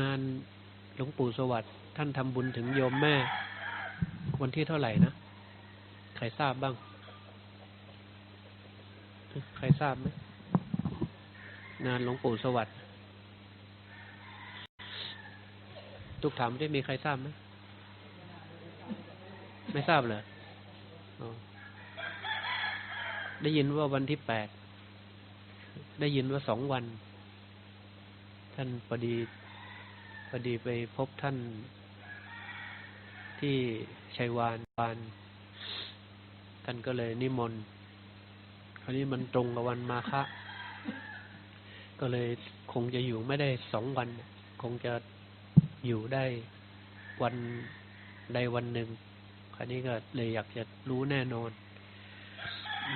งานหลวงปู่สวัสดิ์ท่านทำบุญถึงโยมแม่ วันที่เท่าไหร่นะ ใครทราบบ้าง ใครทราบไหมงานหลวงปู่สวัสดิ์ทุกถามได้มีใครทราบไหมไม่ทราบเลยออได้ยินว่าวันที่แปด ได้ยินว่าสองวัน ท่านพอดี พอดีไปพบท่านที่ชัยวานวานท่านก็เลยนิมนต์คราวนี้มันตรงกับวันมาฆะก็เลยคงจะอยู่ไม่ได้สองวัน คงจะอยู่ได้วันใดวันหนึ่งคราวนี้ก็เลยอยากจะรู้แน่นอน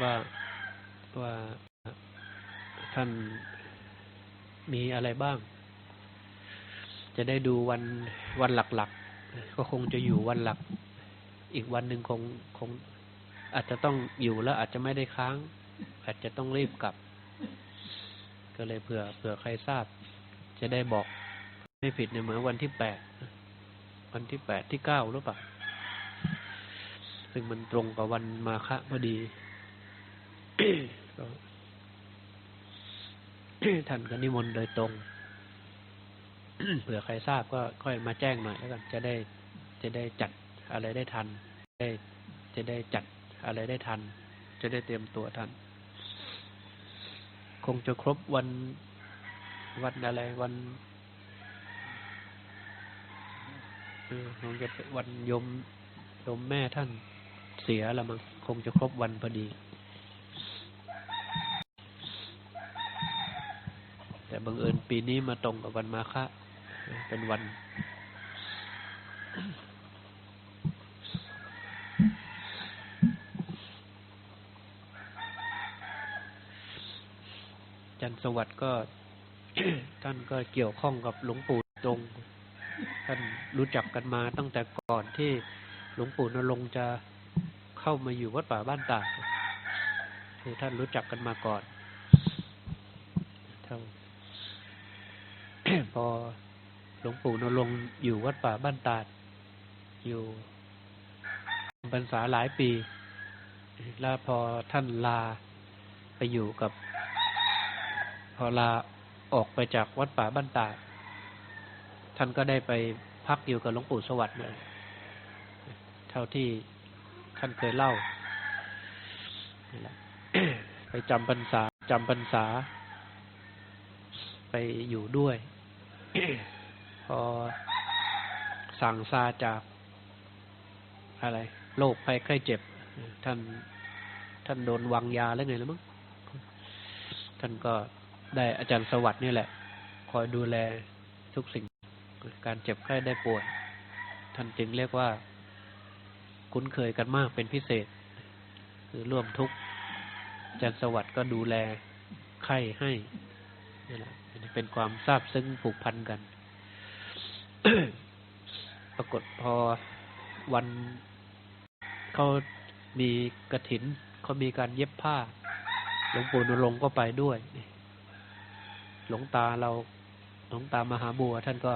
ว่าว่าท่านมีอะไรบ้าง จะได้ดูวันวันหลักๆ ก็คงจะอยู่วันหลัก อีกวันหนึ่งคงคง อาจจะต้องอยู่แล้วอาจจะไม่ได้ค้าง อาจจะต้องรีบกลับ ก็เลยเผื่อเผื่อใครทราบ จะได้บอกไม่ผิดในเหมือนวันที่แปดวันที่แปดที่เก้าหรือเปล่าซึ่งมันตรงกับวันมาฆะพอดีท่านก็นิมนต์โดยตรง เผื่อใครทราบก็ค่อยมาแจ้งหน่อยแล้วกันจะได้จะได้จัดอะไรได้ทัน ได้จะได้จัดอะไรได้ทัน จะได้เตรียมตัวทัน คงจะครบวันวันอะไรวันคงจะวันยมยมแม่ท่านเสียละมั้งคงจะครบวันพอดี แต่บังเอิญปีนี้มาตรงกับวันมาฆะ เป็นวัน จันสวัสดิ์ก็ ท่านก็เกี่ยวข้องกับหลวงปู่ตรง ท่านรู้จักกันมาตั้งแต่ก่อนที่หลวงปู่นรงจะเข้ามาอยู่วัดป่าบ้านตากคือท่านรู้จักกันมาก่อนเท่าพอ หลวงปู่นรงอยู่วัดป่าบ้านตาด อยู่พรรษาหลายปี แล้วพอท่านลาไปอยู่กับ พอลาออกไปจากวัดป่าบ้านตาด ท่านก็ได้ไปพักอยู่กับหลวงปู่สวัสดิ์เลยเท่าที่ท่านเคยเล่า ไปจำพรรษาจำพรรษา ไปอยู่ด้วย พอสั่งซาจากอะไรโรคภัยไข้เจ็บ ท่าน ท่านโดนวางยาแล้วไงแล้วมั้งท่านก็ได้อาจารย์สวัสดิ์นี่แหละ คอยดูแลทุกสิ่ง การเจ็บไข้ได้ป่วยท่านจึงเรียกว่า คุ้นเคยกันมากเป็นพิเศษ คือร่วมทุกข์อาจารย์สวัสดิ์ก็ดูแลไข้ให้นี่แหละเป็นความซาบซึ้งผูกพันกัน ปรากฏพอวันเขามีกระถินเขามีการเย็บผ้า หลวงปู่นรงก็ไปด้วย หลวงตาเราหลวงตามหาบัว ท่านก็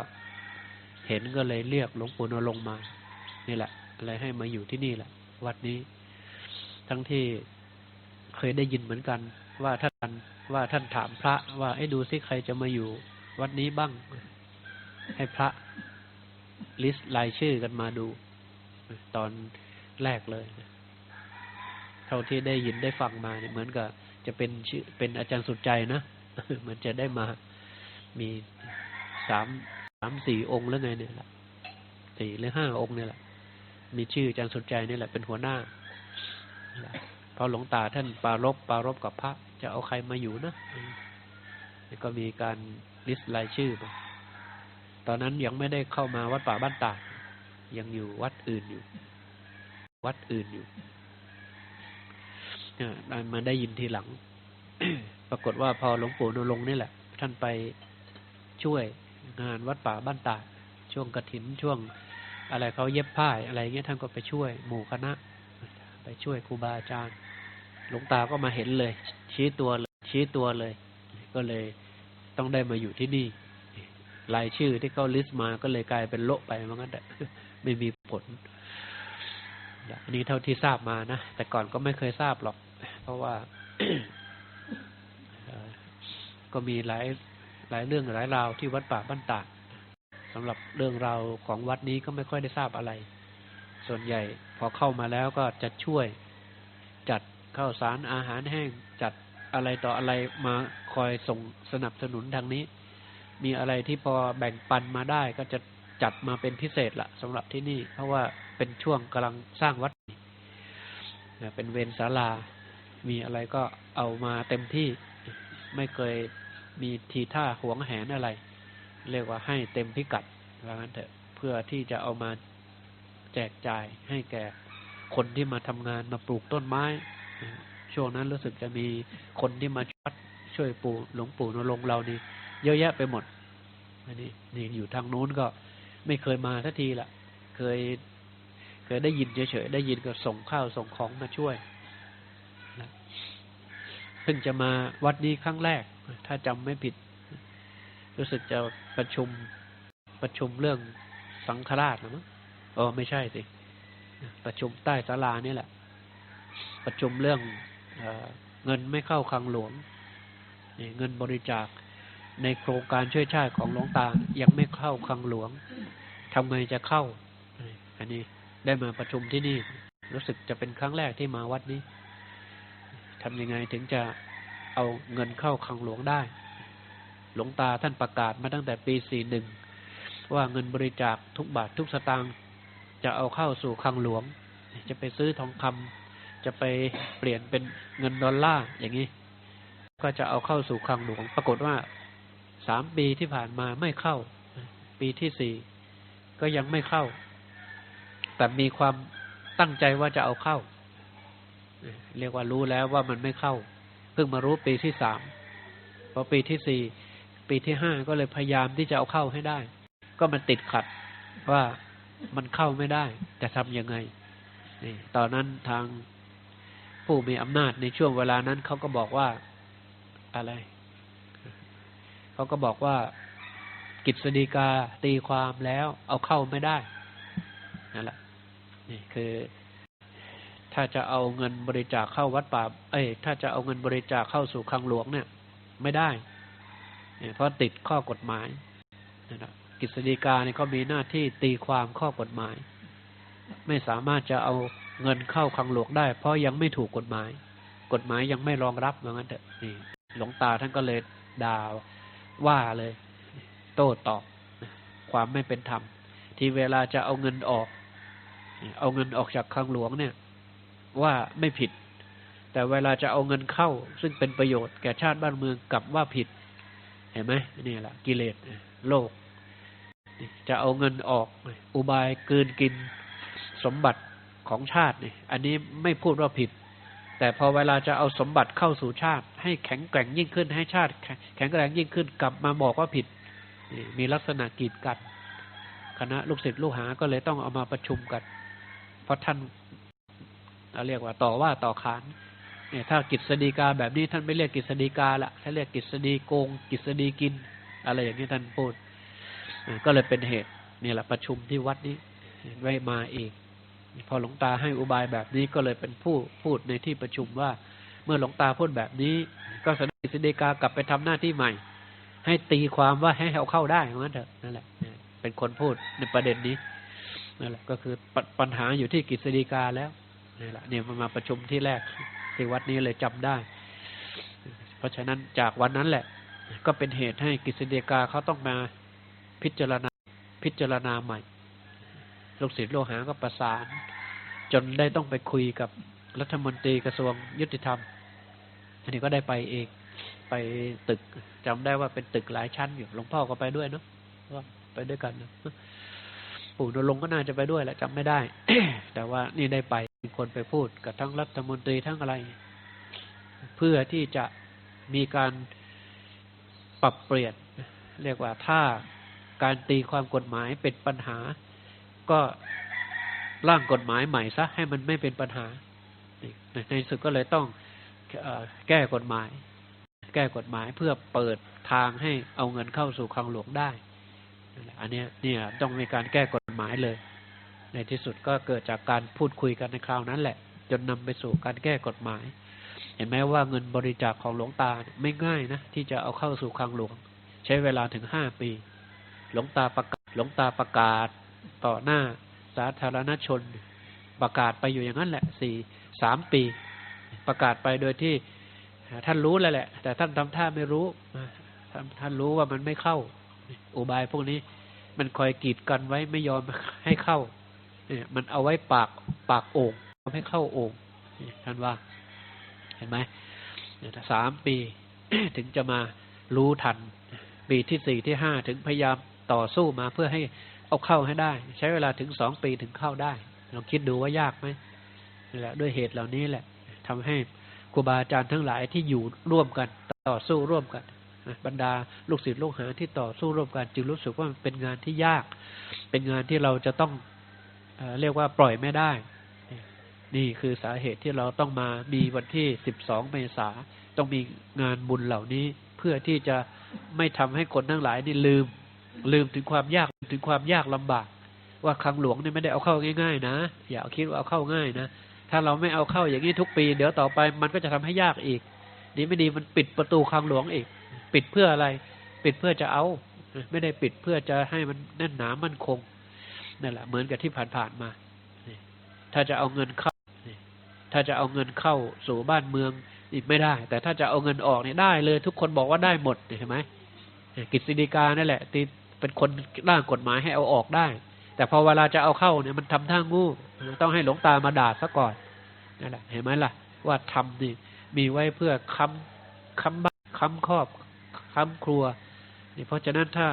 เห็นก็เลยเรียกหลวงปู่นรงมา นี่แหละอะไรให้มาอยู่ที่นี่แหละ วัดนี้ ทั้งที่เคยได้ยินเหมือนกัน ว่าท่านว่าท่านถามพระ ว่าไอ้ดูซิใครจะมาอยู่ วัดนี้บ้าง ให้พระลิสต์รายชื่อกันมาดู ตอนแรกเลย เท่าที่ได้ยินได้ฟังมาเนี่ยเหมือนกับจะเป็นชื่อเป็นอาจารย์สุดใจนะเหมือนจะได้มามีสามสามสี่องค์แล้วไงเนี่ยละสี่หรือห้าองค์เนี่ยแหละมีชื่ออาจารย์สุดใจนี่แหละเป็นหัวหน้าพอหลวงตาท่านปารบปารบกับพระ จะเอาใครมาอยู่นะก็มีการลิสต์รายชื่อมา ตอนนั้นยังไม่ได้เข้ามาวัดป่าบ้านตายังอยู่วัดอื่นอยู่ วัดอื่นอยู่เนี่ยมาได้ยินทีหลัง ปรากฏว่าพอหลวงปู่นรงนี่แหละ ท่านไปช่วยงานวัดป่าบ้านตาช่วงกระถินช่วง อะไรเขาเย็บผ้าอะไรเงี้ยท่านก็ไปช่วยหมู่คณะ ไปช่วยครูบาอาจารย์หลวงตาก็มาเห็นเลย ชี้ตัวเลยชี้ตัวเลย ก็เลยต้องได้มาอยู่ที่นี่ รายชื่อที่เขาลิสต์มาก็เลยกลายเป็นโละไปว่างั้นแต่ไม่มีผลอันนี้เท่าที่ทราบมานะ แต่ก่อนก็ไม่เคยทราบหรอก เพราะว่าก็มีหลายหลายเรื่องหลายราวที่วัดป่าบ้านตาดสำหรับเรื่องราวของวัดนี้ก็ไม่ค่อยได้ทราบอะไร ส่วนใหญ่พอเข้ามาแล้วก็จะช่วย จัดข้าวสารอาหารแห้งจัดอะไรต่ออะไรมาคอยส่งสนับสนุนทางนี้ มีอะไรที่พอแบ่งปันมาได้ก็จะจัดมาเป็นพิเศษละสำหรับที่นี่ เพราะว่าเป็นช่วงกำลังสร้างวัดนะเป็นเวรศาลา มีอะไรก็เอามาเต็มที่ไม่เคยมีทีท่าหวงแหนอะไร เรียกว่าให้เต็มพิกัดว่างั้นเถอะเพื่อที่จะเอามาแจกจ่ายให้แก่คนที่มาทำงานมาปลูกต้นไม้ ช่วงนั้นรู้สึกจะมีคนที่มาช่วยช่วยปู่หลวงปู่นรงเรานี่ เยอะแยะไปหมด อันนี้นี่อยู่ทางนู้นก็ไม่เคยมาทักทีละเคย เคยได้ยินเฉยๆได้ยินก็ส่งข้าวส่งของมาช่วยนะเพิ่งจะมาวัดนี้ครั้งแรก ถ้าจำไม่ผิด รู้สึกจะประชุมประชุมเรื่องสังฆราชนะมั้งอ๋อไม่ใช่สิประชุมใต้ศาลานี่แหละ ประชุมเรื่องเอเงินไม่เข้าคลังหลวงนี่เงินบริจาค ในโครงการช่วยชาติของหลวงตายังไม่เข้าคลังหลวงทำไงจะเข้า อันนี้ได้มาประชุมที่นี่ รู้สึกจะเป็นครั้งแรกที่มาวัดนี้ทำยังไงถึงจะเอาเงินเข้าคลังหลวงได้ หลวงตาท่านประกาศมาตั้งแต่ปี 41 ว่าเงินบริจาคทุกบาททุกสตางค์จะเอาเข้าสู่คลังหลวง จะไปซื้อทองคำจะไปเปลี่ยนเป็นเงินดอลลาร์อย่างนี้ ก็จะเอาเข้าสู่คลังหลวง ปรากฏว่า สามปีที่ผ่านมาไม่เข้า ปีที่สี่ก็ยังไม่เข้า แต่มีความตั้งใจว่าจะเอาเข้า เรียกว่ารู้แล้วว่ามันไม่เข้า เพิ่งมารู้ปีที่สามพอปีที่สี่ปีที่ห้าก็เลยพยายามที่จะเอาเข้าให้ได้ ก็มันติดขัดว่ามันเข้าไม่ได้ จะทำยังไงนี่ตอนนั้นทางผู้มีอำนาจในช่วงเวลานั้นเขาก็บอกว่าอะไร เขาก็บอกว่ากิจสฎีกาตีความแล้วเอาเข้าไม่ได้นั่นแหละนี่คือ ถ้าจะเอาเงินบริจาคเข้าวัดป่าเอ้ยถ้าจะเอาเงินบริจาคเข้าสู่คลังหลวงเนี่ย ไม่ได้เนี่ยเพราะติดข้อกฎหมายนะครับกิจสฎีกาเนี่ยเขามีหน้าที่ตีความข้อกฎหมาย ไม่สามารถจะเอาเงินเข้าคลังหลวงได้ เพราะยังไม่ถูกกฎหมาย กฎหมายยังไม่รองรับเหมือนกันเถอะนี่ หลวงตาท่านก็เลยด่า ว่าเลย โต้ตอบ ความไม่เป็นธรรม ที่เวลาจะเอาเงินออก เอาเงินออกจากคลังหลวงเนี่ย ว่าไม่ผิด แต่เวลาจะเอาเงินเข้า ซึ่งเป็นประโยชน์แก่ชาติบ้านเมืองกลับว่าผิด เห็นไหมนี่แหละกิเลสโลก จะเอาเงินออก อุบายเกืนกินสมบัติของชาตินี่อันนี้ไม่พูดว่าผิด แต่พอเวลาจะเอาสมบัติเข้าสู่ชาติ ให้แข็งแกร่งยิ่งขึ้นให้ชาติ แข็งแกร่งยิ่งขึ้นกลับมาบอกว่าผิด มีลักษณะกีดกันคณะลูกศิษย์ลูกหาก็เลยต้องเอามาประชุมกัน เพราะท่านเราเรียกว่าต่อว่าต่อขานเนี่ยถ้ากิจสฎีกาแบบนี้ท่านไม่เรียกกิจสฎีกาละท่านเรียกกิจสฎีโกง กิจสฎีกิน อะไรอย่างนี้ท่านพูด ก็เลยเป็นเหตุนี่แหละประชุมที่วัดนี้ไว้มาเอง พอหลวงตาให้อุบายแบบนี้ก็เลยเป็นผู้พูดในที่ประชุมว่า เมื่อหลวงตาพูดแบบนี้ ก็สดงกิจสฎีกากลับไปทำหน้าที่ใหม่ ให้ตีความว่าให้เอาเข้าได้เพราะงั้นเถอะนั่นแหละเป็นคนพูดในประเด็นนี้นั่นแหละก็คือปปัญหาอยู่ที่กิจสฎีกาแล้วนี่แหละเนี่ยมามาประชุมที่แรกที่วัดนี้เลยจำได้ เพราะฉะนั้นจากวันนั้นแหละ ก็เป็นเหตุให้กิจสฎีกาเขาต้องมาพิจารณาพิจารณาใหม่ ลูกศิษย์โลหาก็ประสาน จนได้ต้องไปคุยกับรัฐมนตรีกระทรวงยุติธรรมอันนี้ก็ได้ไปเองไปตึกจำได้ว่าเป็นตึกหลายชั้นอยู่หลวงพ่อก็ไปด้วยเนาะก็ไปด้วยกันนะปู่นรงก็น่าจะไปด้วยแหละจำไม่ได้ แต่ว่านี่ได้ไปมีคนไปพูดกับทั้งรัฐมนตรีทั้งอะไร เพื่อที่จะมีการปรับเปลี่ยน เรียกว่าถ้าการตีความกฎหมายเป็นปัญหา ก็ร่างกฎหมายใหม่ซะให้มันไม่เป็นปัญหา ในสุดก็เลยต้องแก้กฎหมาย แก้กฎหมายเพื่อเปิดทางให้เอาเงินเข้าสู่คลังหลวงได้ อันนี้เนี่ยต้องมีการแก้กฎหมายเลย ในที่สุดก็เกิดจากการพูดคุยกันในคราวนั้นแหละ จนนำไปสู่การแก้กฎหมาย เห็นไหมว่าเงินบริจาคของหลวงตาไม่ง่ายนะที่จะเอาเข้าสู่คลังหลวง ใช้เวลาถึงห้าปี หลวงตาประกาศหลวงตาประกาศ ต่อหน้าสาธารณชน ประกาศไปอยู่อย่างนั้นแหละสี่สามปี ประกาศไปโดยที่ท่านรู้แล้วแหละ แต่ท่านทำท่าไม่รู้ท่านท่านรู้ว่ามันไม่เข้า อุบายพวกนี้ มันคอยกีดกันไว้ไม่ยอมให้เข้าเนี่ยมันเอาไว้ปากปากโอ่งไม่ให้เข้าโอ่งท่านว่า เห็นไหมสามปีถึงจะมารู้ทัน ปีที่สี่ที่ห้าถึงพยายามต่อสู้มาเพื่อให้ เอาเข้าให้ได้ ใช้เวลาถึงสองปีถึงเข้าได้ลองคิดดูว่ายากไหมนี่แหละ ด้วยเหตุเหล่านี้แหละทำให้ครูบาอาจารย์ทั้งหลายที่อยู่ร่วมกันต่อสู้ร่วมกันบรรดาลูกศิษย์ลูกหาที่ต่อสู้ร่วมกัน จึงรู้สึกว่ามันเป็นงานที่ยาก เป็นงานที่เราจะต้องเอเรียกว่าปล่อยไม่ได้ นี่คือสาเหตุที่เราต้องมามีวันที่สิบสองเมษาต้องมีงานบุญเหล่านี้ เพื่อที่จะไม่ทำให้คนทั้งหลายนี่ลืม ลืมถึงความยากถึงความยากลำบาก ว่าคลังหลวงนี่ไม่ได้เอาเข้าง่ายๆ นะ อย่าคิดว่าเอาเข้าง่ายนะถ้าเราไม่เอาเข้าอย่างนี้ทุกปี เดี๋ยวต่อไปมันก็จะทำให้ยากอีกดีไม่ดีมันปิดประตูคลังหลวงอีก ปิดเพื่ออะไร ปิดเพื่อจะเอา ไม่ได้ปิดเพื่อจะให้มันแน่นหนามั่นคงนั่นแหละเหมือนกับที่ผ่านๆมาถ้าจะเอาเงินเข้าถ้าจะเอาเงินเข้าสู่บ้านเมืองอีกไม่ได้ แต่ถ้าจะเอาเงินออกเนี่ยได้เลย ทุกคนบอกว่าได้หมดเห็นไหมกิจสิดีกานั่นแหละที่ เป็นคนร่างกฎหมายให้เอาออกได้ แต่พอเวลาจะเอาเข้าเนี่ยมันทำท่างูต้องให้หลวงตามาด่าซะก่อนนั่นแหละเห็นไหมล่ะ ว่าทำนี่มีไว้เพื่อค้ำค้ำบ้านค้ำครอบค้ำครัวนี่เพราะฉะนั้นถ้า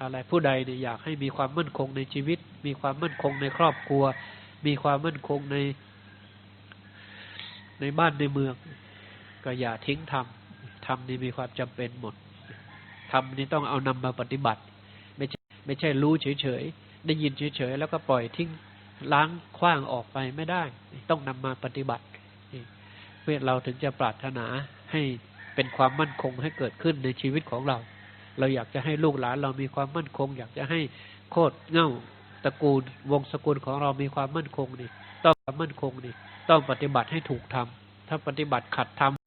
อะไรผู้ใดเนี่ยอยากให้มีความมั่นคงในชีวิต มีความมั่นคงในครอบครัว มีความมั่นคงใน ในบ้านในเมือง ก็อย่าทิ้งทำทำนี่มีความจำเป็นหมด ทำนี่ต้องเอานำมาปฏิบัติ ไม่ใช่ไม่ใช่รู้เฉยๆ ได้ยินเฉยๆ แล้วก็ปล่อยทิ้งล้างคว้างออกไปไม่ได้ ต้องนำมาปฏิบัติเพื่อเราถึงจะปรารถนาให้เป็นความมั่นคงให้เกิดขึ้นในชีวิตของเรา เราอยากจะให้ลูกหลานเรามีความมั่นคง อยากจะให้โคตรเง่าตระกูลวงศกุลของเรามีความมั่นคงนี่ต้องความมั่นคงนี่ต้องปฏิบัติให้ถูกทำถ้าปฏิบัติขัดทำ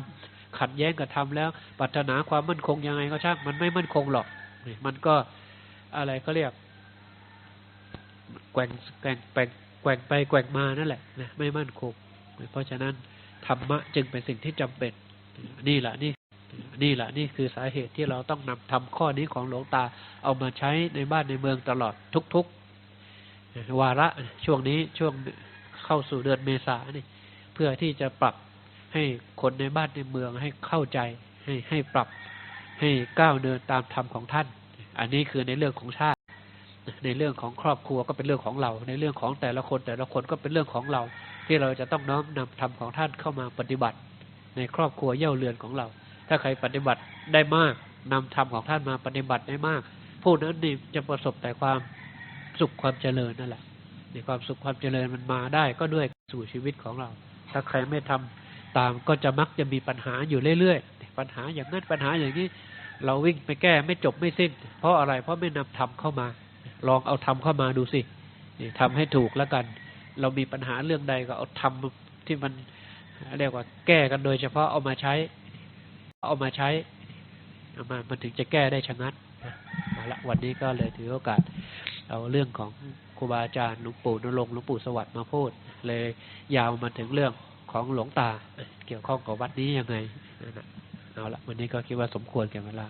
ขัดแย้งกับทำแล้วปรารถนาความมั่นคงยังไงก็ช่างมันไม่มั่นคงหรอกมันก็อะไรก็เรียกแกว่งแกว่งแกว่งแกว่งไปแกว่งมานั่นแหละนะไม่มั่นคง เพราะฉะนั้นธรรมะจึงเป็นสิ่งที่จำเป็น นี่แหละนี่ นี่แหละนี่คือสาเหตุที่เราต้องนำทำข้อนี้ของหลวงตา เอามาใช้ในบ้านในเมืองตลอดทุกๆวาระช่วงนี้ช่วงเข้าสู่เดือนเมษานี่ เพื่อที่จะปรับ ให้คนในบ้านในเมืองให้เข้าใจ ให้ให้ปรับให้ก้าวเดินตามธรรมของท่าน อันนี้คือในเรื่องของชาติ ในเรื่องของครอบครัวก็เป็นเรื่องของเรา ในเรื่องของแต่ละคนแต่ละคนก็เป็นเรื่องของเรา ที่เราจะต้องน้อมนำธรรมของท่านเข้ามาปฏิบัติ ในครอบครัวเย่าเรือนของเรา ถ้าใครปฏิบัติได้มากนำธรรมของท่านมาปฏิบัติได้มาก ผู้นั้นนี่จะประสบแต่ความสุขความเจริญนั่นแหละในความสุขความเจริญมันมาได้ก็ด้วยสู่ชีวิตของเรา ถ้าใครไม่ทำ ตามก็จะมักจะมีปัญหาอยู่เรื่อยๆปัญหาอย่างนั้นปัญหาอย่างนี้ เราวิ่งไปแก้ไม่จบไม่สิ้น เพราะอะไรเพราะไม่นำธรรมเข้ามา ลองเอาธรรมเข้ามาดูสินี่ทำให้ถูกแล้วกัน เรามีปัญหาเรื่องใดก็เอาธรรมที่มันเรียกว่าแก้กันโดยเฉพาะเอามาใช้ เอามาใช้เอามามันถึงจะแก้ได้ชะงัดนะเอาละวันนี้ก็เลยถือโอกาสเอาเรื่องของครูบาอาจารย์หลวงปู่นรงหลวงปู่สวัสดิ์มาพูด เลยยาวมาถึงเรื่อง ของหลวงตา เกี่ยวข้องกับวัดนี้ยังไงเอาละวันนี้ก็คิดว่าสมควรแก่เวลา